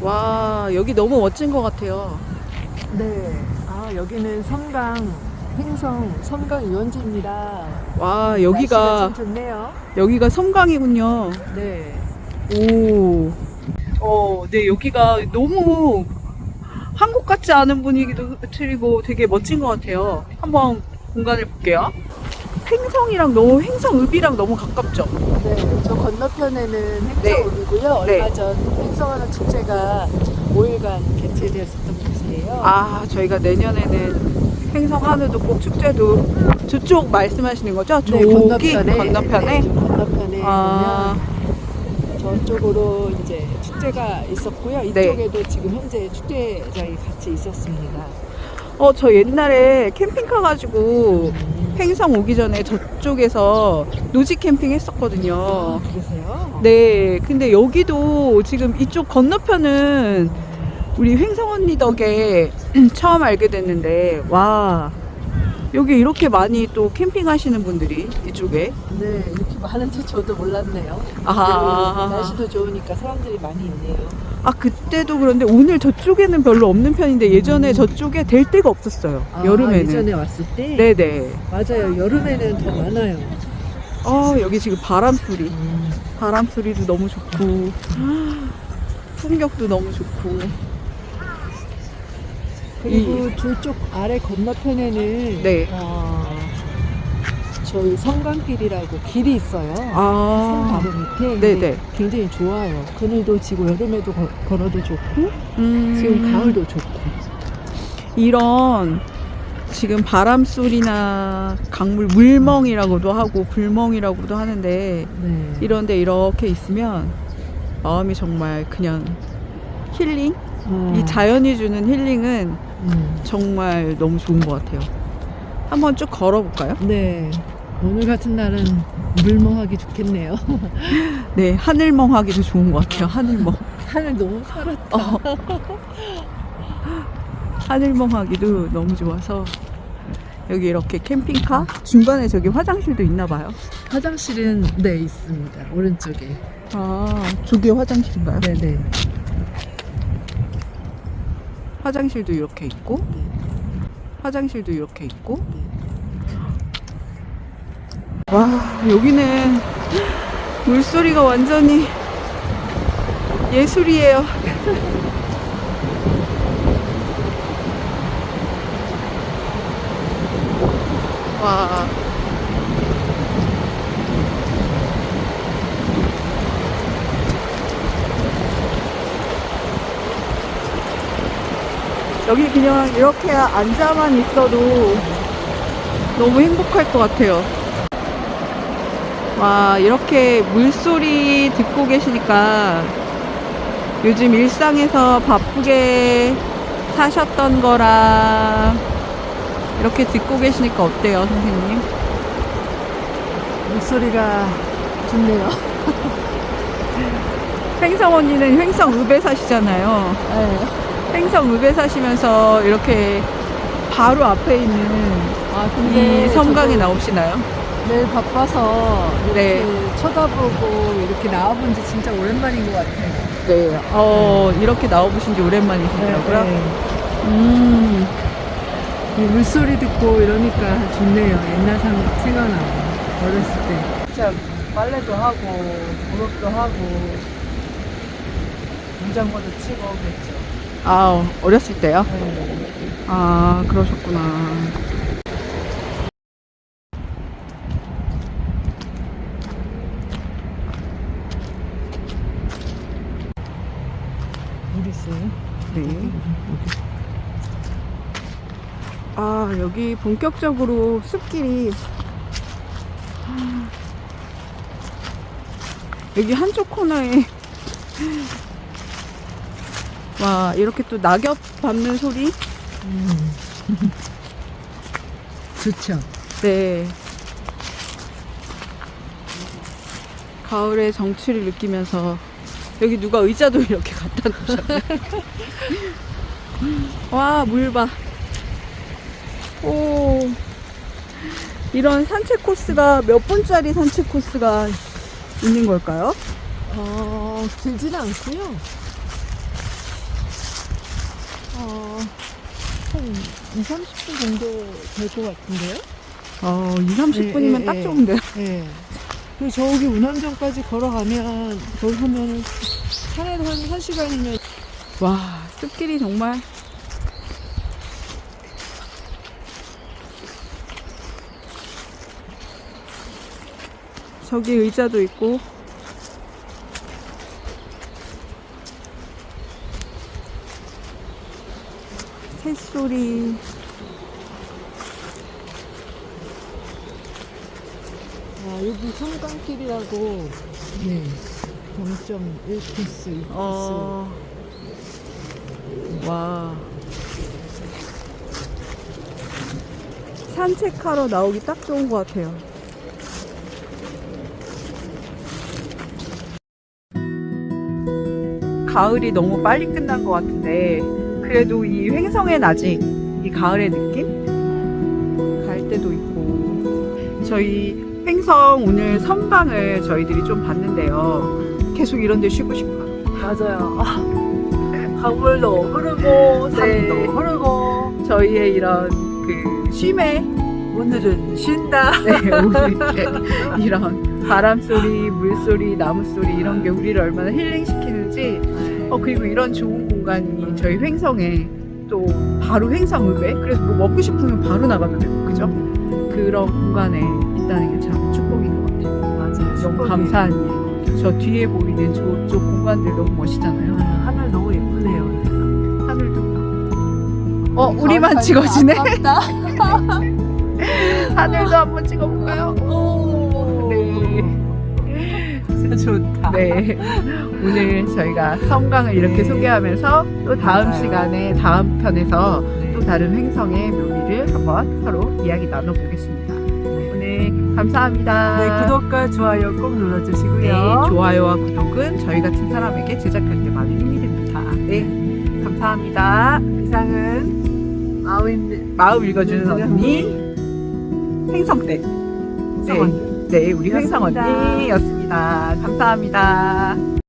와, 여기 너무 멋진 것 같아요. 네. 아, 여기는 섬강, 횡성 섬강 유원지입니다. 와, 여기가, 날씨가 참 좋네요. 여기가 섬강이군요. 네. 오. 어, 네, 여기가 너무 한국 같지 않은 분위기도 흐트리고 되게 멋진 것 같아요. 한번 공간을 볼게요. 횡성이랑 너무, 횡성읍이랑 너무 가깝죠? 네. 저 건너편에는 네. 횡성읍이고요. 네. 얼마 전 횡성하는 축제가 5일간 개최되었었던 곳이에요. 아, 저희가 내년에는 횡성 한우도 꼭 축제도 저쪽 말씀하시는 거죠? 네, 저기 건너편에. 건너편에? 네, 좀 건너편에 아, 보면 저쪽으로 이제 축제가 있었고요. 네. 이쪽에도 지금 현재 축제장이 같이 있었습니다. 어, 저 옛날에 캠핑 가가지고 횡성 오기 전에 저쪽에서 노지 캠핑 했었거든요. 아, 그러세요? 네, 근데 여기도 지금 이쪽 건너편은 우리 횡성 언니 덕에 처음 알게 됐는데, 와, 여기 이렇게 많이 또 캠핑 하시는 분들이 이쪽에. 네, 이렇게 많은지 저도 몰랐네요. 아하. 네, 날씨도 좋으니까 사람들이 많이 있네요. 아, 그때도 그런데 오늘 저쪽에는 별로 없는 편인데 예전에 음. 저쪽에 될 데가 없었어요. 아, 여름에는. 예전에 왔을 때? 네네. 맞아요. 여름에는 더 많아요. 어, 여기 지금 바람 소리. 바람 소리도 너무 좋고, 풍경도 너무 좋고. 그리고 저쪽 아래 건너편에는 네. 어, 저희 성강길이라고 길이 있어요. 산 아, 바로 밑에 네네. 근데 굉장히 좋아요. 그늘도 지고 여름에도 거- 걸어도 좋고 음, 지금 가을도 좋고. 이런 지금 바람 소리나 강물 물멍이라고도 하고 불멍이라고도 하는데 네. 이런데 이렇게 있으면 마음이 정말 그냥 힐링? 어, 이 자연이 주는 힐링은 음. 정말 너무 좋은 것 같아요. 한번 쭉 걸어볼까요? 네. 오늘 같은 날은 물멍하기 좋겠네요. 네, 하늘멍하기도 좋은 것 같아요. 하늘멍. 하늘 너무 파랗다. 어. 하늘멍하기도 너무 좋아서 여기 이렇게 캠핑카 중간에 저기 화장실도 있나 봐요. 화장실은 네 있습니다. 오른쪽에. 아, 저게 화장실인가요? 네네. 화장실도 이렇게 있고 화장실도 이렇게 있고 와, 여기는 물소리가 완전히 예술이에요. 와. 여기 그냥 이렇게 앉아만 있어도 너무 행복할 것 같아요. 와, 이렇게 물소리 듣고 계시니까 요즘 일상에서 바쁘게 사셨던 거랑 이렇게 듣고 계시니까 어때요, 선생님? 목소리가 좋네요. 횡성 언니는 횡성 읍에 사시잖아요. 네. 횡성읍에 사시면서 이렇게 바로 앞에 있는 아이 섬강에 저도 나오시나요? 매일 바빠서 이렇게 네. 쳐다보고 이렇게 나와본 지 진짜 오랜만인 것 같아요. 네. 어, 이렇게 나와보신 지 오랜만이시더라고요. 네. 음, 이 물소리 듣고 이러니까 좋네요. 옛날 상 생각나고 어렸을 때. 진짜 빨래도 하고, 목욕도 하고, 문장고도 치고 그랬죠. 아, 어렸을 때요? 네. 아, 그러셨구나. 물 있어요? 네. 아, 여기 본격적으로 숲길이. 여기 한쪽 코너에. 와, 이렇게 또 낙엽 밟는 소리? 음. 좋죠. 네. 가을의 정취를 느끼면서 여기 누가 의자도 이렇게 갖다 놓으셨네. 와, 물 봐. 오. 이런 산책 코스가 몇 분짜리 산책 코스가 있는 걸까요? 어, 길지는 않고요. 어, 한 2, 30분 정도 될 것 같은데요? 어, 2, 30분이면 예, 예, 딱 예. 좋은데요. 네. 그리고 저기 운암정까지 걸어가면, 거기 하면, 산에도 한 1시간이면, 와, 숲길이 정말. 저기 의자도 있고. 소리. 아, 여기 성강길이라고, 네. 0.1코스, 2코스. 어. 와. 산책하러 나오기 딱 좋은 것 같아요. 가을이 너무 빨리 끝난 것 같은데, 그래도 이 횡성의 아직 이 가을의 느낌? 갈 때도 있고. 저희 횡성 오늘 섬광을 저희들이 좀 봤는데요. 계속 이런 데 쉬고 싶어요. 맞아요. 아, 강물도 흐르고, 산도 네. 흐르고, 저희의 이런 그 쉼에 오늘은 쉰다. 네, 우리 이런 바람 소리, 물 소리, 나무 소리 이런 게 우리를 얼마나 힐링 시키는지 어 그리고 이런 좋은 공간이 저희 횡성에 또 바로 횡성읍에 그래서 뭐 먹고 싶으면 바로 나가도 되고 그죠? 그런 공간에 있다는 게 참 축복인 것 같아요. 맞아요. 너무 감사한 일. 저 뒤에 보이는 저쪽 공간들 너무 멋있잖아요. 하늘 너무 예쁘네요. 하늘도 어 우리만 찍어지네. 아깝다. 하늘도 한번 찍어볼까요? 오. 네. 진짜 좋다. 네. 오늘 저희가 섬광을 이렇게 네. 소개하면서 또 다음 맞아요. 시간에 다음 편에서 네. 또 다른 횡성의 묘미를 한번 서로 이야기 나눠보겠습니다. 오늘 감사합니다. 네, 구독과 좋아요 꼭 눌러주시고요. 네, 좋아요와 구독은 저희 같은 사람에게 제작할 때 많은 힘이 됩니다. 네, 감사합니다. 이상은 마음 마음 읽어주는 언니 횡성대. 네, 성원. 네, 우리 횡성 였습니다. 언니였습니다. 감사합니다.